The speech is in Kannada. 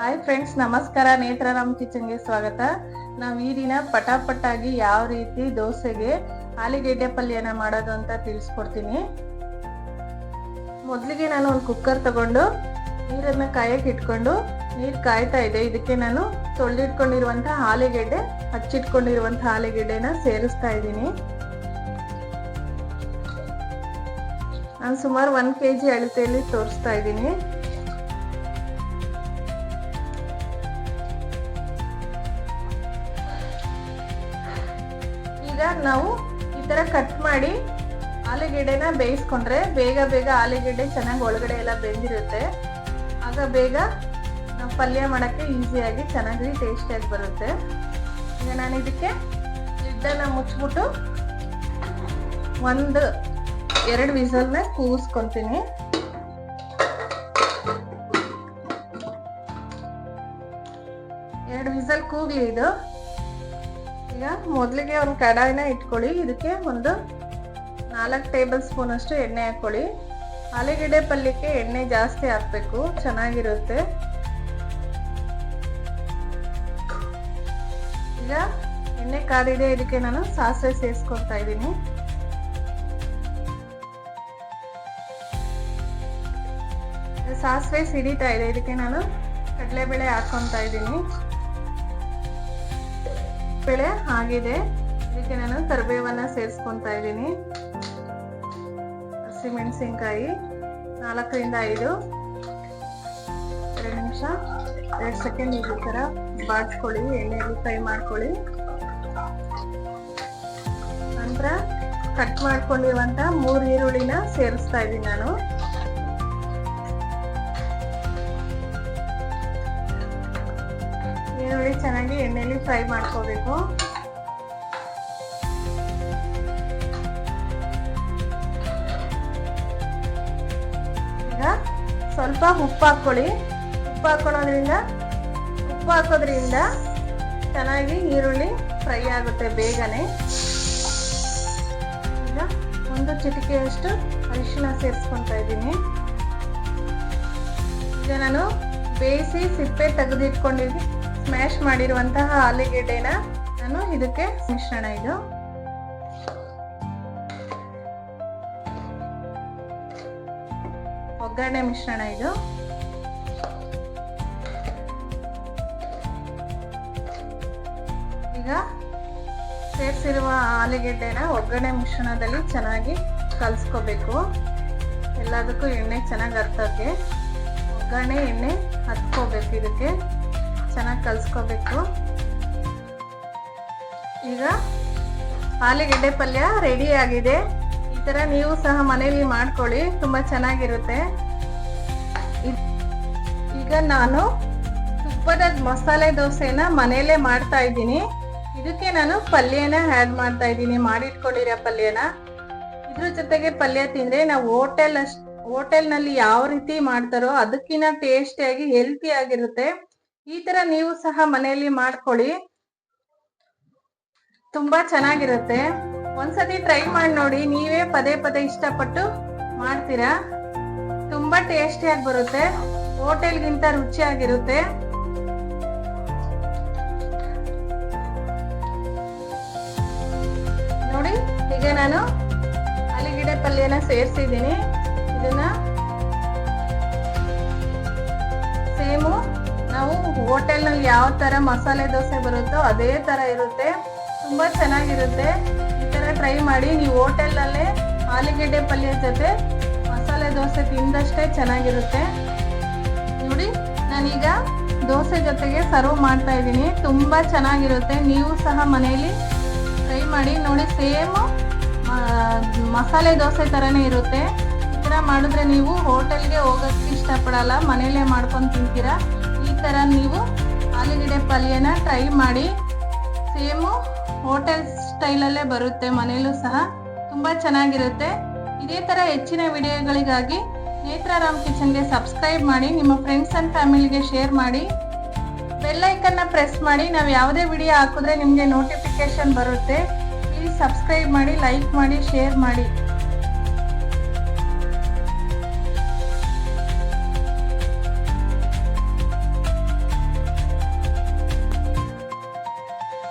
ಹಾಯ್ ಫ್ರೆಂಡ್ಸ್ ನಮಸ್ಕಾರ ನೇತ್ರಾರಾಮ್ ಕಿಚನ್ಗೆ ಸ್ವಾಗತ. ನಾವು ಈ ದಿನ ಪಟಾಪಟಾಗಿ ಯಾವ ರೀತಿ ದೋಸೆಗೆ ಆಲಿಗೆಡ್ಡೆ ಪಲ್ಯನ ಮಾಡೋದು ಅಂತ ತಿಳಿಸ್ಕೊಡ್ತೀನಿ. ಮೊದಲಿಗೆ ನಾನು ಒಂದು ಕುಕ್ಕರ್ ತಗೊಂಡು ನೀರನ್ನ ಕಾಯಕ್ಕೆ ಇಟ್ಕೊಂಡು ನೀರು ಕಾಯ್ತಾ ಇದೆ ಇದಕ್ಕೆ ನಾನು ತೊಳೆದಿಟ್ಕೊಂಡಿರುವಂತಹ ಆಲಿಗೆಡ್ಡೆ, ಹಚ್ಚಿಟ್ಕೊಂಡಿರುವಂತಹ ಆಲಿಗೆಡ್ಡೆನ ಸೇರಿಸ್ತಾ ಇದ್ದೀನಿ. ನಾನು ಸುಮಾರು ಒನ್ ಕೆ ಜಿ ಅಳತೆಯಲ್ಲಿ ತೋರಿಸ್ತಾ ಇದ್ದೀನಿ. ಈಗ ನಾವು ಈ ತರ ಕಟ್ ಮಾಡಿ ಆಲೂಗೆಡ್ಡೆನ ಬೇಯಿಸ್ಕೊಂಡ್ರೆ ಬೇಗ ಬೇಗ ಆಲೂಗೆಡ್ಡೆ ಚೆನ್ನಾಗಿ ಒಳಗಡೆ ಎಲ್ಲ ಬೆಂದಿರುತ್ತೆ. ಆಗ ಬೇಗ ನಾವು ಪಲ್ಯ ಮಾಡೋಕ್ಕೆ ಈಸಿಯಾಗಿ ಚೆನ್ನಾಗಿ ಟೇಸ್ಟಿಯಾಗಿ ಬರುತ್ತೆ. ಈಗ ನಾನು ಇದಕ್ಕೆ ಲಿಡ್ಡನ್ನು ಮುಚ್ಚಿಬಿಟ್ಟು ಒಂದು ಎರಡು ವಿಸಲ್ನ ಕೂಸ್ಕೊತೀನಿ. ಎರಡು ವಿಸಲ್ ಕೂಗ್ಲಿ ಇದು. ಈಗ ಮೊದಲಿಗೆ ಒಂದು ಕಡಾಯಿನ ಇಟ್ಕೊಳ್ಳಿ. ಇದಕ್ಕೆ ಒಂದು ನಾಲ್ಕು ಟೇಬಲ್ ಸ್ಪೂನ್ ಅಷ್ಟು ಎಣ್ಣೆ ಹಾಕ್ಕೊಳ್ಳಿ. ಆಲೂಗೆಡ್ಡೆ ಪಲ್ಯಕ್ಕೆ ಎಣ್ಣೆ ಜಾಸ್ತಿ ಹಾಕ್ಬೇಕು. ಚೆನ್ನಾಗಿರುತ್ತೆ. ಈಗ ಎಣ್ಣೆ ಕಾದಿದೆ. ಇದಕ್ಕೆ ನಾನು ಸಾಸಿವೆ ಸೇರಿಸ್ಕೊತಾ ಇದ್ದೀನಿ. ಸಾಸಿವೆ ಸಿಡಿತಾ ಇದೆ. ಇದಕ್ಕೆ ನಾನು ಕಡಲೆಬೇಳೆ ಹಾಕೊತಾ ಇದ್ದೀನಿ. ಬೇಳೆ ಆಗಿದೆ ಇದಕ್ಕೆ ನಾನು ಕರಿಬೇವನ್ನ ಸೇರಿಸ್ಕೊತಾ ಇದ್ದೀನಿ. ಹಸಿಮೆಣಸಿನ್ಕಾಯಿ ನಾಲ್ಕರಿಂದ ಐದು. ಎರಡು ನಿಮಿಷ. ಎರಡು ಸೆಕೆಂಡ್ ಇದ್ರ ಥರ ಬಾಡ್ಸ್ಕೊಳ್ಳಿ ಎಣ್ಣೆಯಲ್ಲಿ ಫ್ರೈ ಮಾಡ್ಕೊಳ್ಳಿ. ನಂತರ ಕಟ್ ಮಾಡ್ಕೊಂಡಿರುವಂಥ ಮೂರು ಈರುಳ್ಳಿನ ಸೇರಿಸ್ತಾ ಇದ್ದೀನಿ ನಾನು. ಈರುಳ್ಳಿ ಚೆನ್ನಾಗಿ ಎಣ್ಣೆಲಿ ಫ್ರೈ ಮಾಡ್ಕೋಬೇಕು. ಈಗ ಸ್ವಲ್ಪ ಉಪ್ಪು ಹಾಕ್ಕೊಳ್ಳಿ. ಉಪ್ಪು ಹಾಕೊಳ್ಳೋದ್ರಿಂದ ಉಪ್ಪು ಹಾಕೋದ್ರಿಂದ ಚೆನ್ನಾಗಿ ಈರುಳ್ಳಿ ಫ್ರೈ ಆಗುತ್ತೆ ಬೇಗನೆ. ಈಗ ಒಂದು ಚಿಟಿಕೆಯಷ್ಟು ಅರಿಶಿನ ಸೇರಿಸ್ಕೊತಾ ಇದ್ದೀನಿ. ಈಗ ನಾನು ಬೇಯಿಸಿ ಸಿಪ್ಪೆ ತೆಗೆದಿಟ್ಕೊಂಡಿದ್ದೀನಿ ಸ್ಮ್ಯಾಶ್ ಮಾಡಿರುವಂತಹ ಆಲೂಗೆಡ್ಡೆನ ನಾನು ಇದಕ್ಕೆ ಮಿಶ್ರಣ ಇದು. ಒಗ್ಗರಣೆ ಮಿಶ್ರಣ ಇದು. ಈಗ ಸೇರಿಸಿರುವ ಆಲೂಗೆಡ್ಡೆನ ಒಗ್ಗರಣೆ ಮಿಶ್ರಣದಲ್ಲಿ ಚೆನ್ನಾಗಿ ಕಲಿಸ್ಕೋಬೇಕು. ಎಲ್ಲದಕ್ಕೂ ಎಣ್ಣೆ ಚೆನ್ನಾಗಿ ಹತ್ತೋಕ್ಕೆ ಒಗ್ಗರಣೆ ಎಣ್ಣೆ ಹತ್ಕೋಬೇಕು ಇದಕ್ಕೆ. ಚೆನ್ನಾಗಿ ಕಲಿಸ್ಕೋಬೇಕು. ಈಗ ಆಲೂಗೆಡ್ಡೆ ಪಲ್ಯ ರೆಡಿ ಆಗಿದೆ. ಈ ಥರ ನೀವು ಸಹ ಮನೆಯಲ್ಲಿ ಮಾಡ್ಕೊಳ್ಳಿ, ತುಂಬ ಚೆನ್ನಾಗಿರುತ್ತೆ. ಈಗ ನಾನು ತುಪ್ಪದ ಮಸಾಲೆ ದೋಸೆನ ಮನೆಯಲ್ಲೇ ಮಾಡ್ತಾ ಇದ್ದೀನಿ. ಇದಕ್ಕೆ ನಾನು ಪಲ್ಯನ ಆ್ಯಡ್ ಮಾಡ್ತಾ ಇದ್ದೀನಿ, ಮಾಡಿಟ್ಕೊಂಡಿರೋ ಪಲ್ಯನ. ಇದ್ರ ಜೊತೆಗೆ ಪಲ್ಯ ತಿಂದರೆ ನಾವು ಹೋಟೆಲ್ ಅಷ್ಟು, ಹೋಟೆಲ್ನಲ್ಲಿ ಯಾವ ರೀತಿ ಮಾಡ್ತಾರೋ ಅದಕ್ಕಿಂತ ಟೇಸ್ಟಿಯಾಗಿ ಹೆಲ್ತಿ ಆಗಿರುತ್ತೆ. ಈ ತರ ನೀವು ಸಹ ಮನೆಯಲ್ಲಿ ಮಾಡ್ಕೊಳ್ಳಿ. ತುಂಬಾ ಚೆನ್ನಾಗಿರುತ್ತೆ. ಒಂದ್ಸತಿ ಟ್ರೈ ಮಾಡಿ ನೋಡಿ, ನೀವೇ ಪದೇ ಪದೇ ಇಷ್ಟಪಟ್ಟು ಮಾಡ್ತೀರಾ? ತುಂಬಾ ಟೇಸ್ಟಿಯಾಗಿ ಬರುತ್ತೆ. ಹೋಟೆಲ್ಗಿಂತ ರುಚಿಯಾಗಿರುತ್ತೆ. ನೋಡಿ, ಈಗ ನಾನು ಅಲಿಗಿಡೆ ಪಲ್ಯನ ಸೇರಿಸಿದ್ದೀನಿ. ಇದನ್ನ ಹೋಟೆಲ್ನಲ್ಲಿ ಯಾವ ತರ ಮಸಾಲೆ ದೋಸೆ ಬರುತ್ತೋ ಅದೇ ತರ ಇರುತ್ತೆ. ತುಂಬಾ ಚೆನ್ನಾಗಿರುತ್ತೆ. ಈ ತರ ಟ್ರೈ ಮಾಡಿ ನೀವು ಹೋಟೆಲ್ನಲ್ಲೇ ಆಲೂಗೆಡ್ಡೆ ಪಲ್ಯ ಜೊತೆ ಮಸಾಲೆ ದೋಸೆ ತಿಂದಷ್ಟೇ ಚೆನ್ನಾಗಿರುತ್ತೆ. ನೋಡಿ, ನಾನೀಗ ದೋಸೆ ಜೊತೆಗೆ ಸರ್ವ್ ಮಾಡ್ತಾ ಇದ್ದೀನಿ. ತುಂಬಾ ಚೆನ್ನಾಗಿರುತ್ತೆ. ನೀವು ಸಹ ಮನೆಯಲ್ಲಿ ಟ್ರೈ ಮಾಡಿ ನೋಡಿ ಸೇಮ್ ಮಸಾಲೆ ದೋಸೆ ಥರನೇ ಇರುತ್ತೆ. ಈ ಥರ ಮಾಡಿದ್ರೆ ನೀವು ಹೋಟೆಲ್ಗೆ ಹೋಗೋಕ್ಕೆ ಇಷ್ಟಪಡಲ್ಲ. ಮನೆಯಲ್ಲೇ ಮಾಡ್ಕೊಂಡು ತಿಂತೀರಾ? ಥರ ನೀವು ಆಲೂಗಡ್ಡೆ ಪಲ್ಯನ ಟ್ರೈ ಮಾಡಿ. ಸೇಮು ಹೋಟೆಲ್ ಸ್ಟೈಲಲ್ಲೇ ಬರುತ್ತೆ ಮನೆಯಲ್ಲೂ ಸಹ ತುಂಬ ಚೆನ್ನಾಗಿರುತ್ತೆ. ಇದೇ ಥರ ಹೆಚ್ಚಿನ ವಿಡಿಯೋಗಳಿಗಾಗಿ ನೇತ್ರಾರಾಮ್ ಕಿಚನ್ಗೆ ಸಬ್ಸ್ಕ್ರೈಬ್ ಮಾಡಿ, ನಿಮ್ಮ ಫ್ರೆಂಡ್ಸ್ ಆ್ಯಂಡ್ ಫ್ಯಾಮಿಲಿಗೆ ಶೇರ್ ಮಾಡಿ. ಬೆಲ್ಲೈಕನ್ನ ಪ್ರೆಸ್ ಮಾಡಿ, ನಾವು ಯಾವುದೇ ವಿಡಿಯೋ ಹಾಕಿದ್ರೆ ನಿಮಗೆ ನೋಟಿಫಿಕೇಶನ್ ಬರುತ್ತೆ. ಪ್ಲೀಸ್ ಸಬ್ಸ್ಕ್ರೈಬ್ ಮಾಡಿ ಲೈಕ್ ಮಾಡಿ ಶೇರ್ ಮಾಡಿ.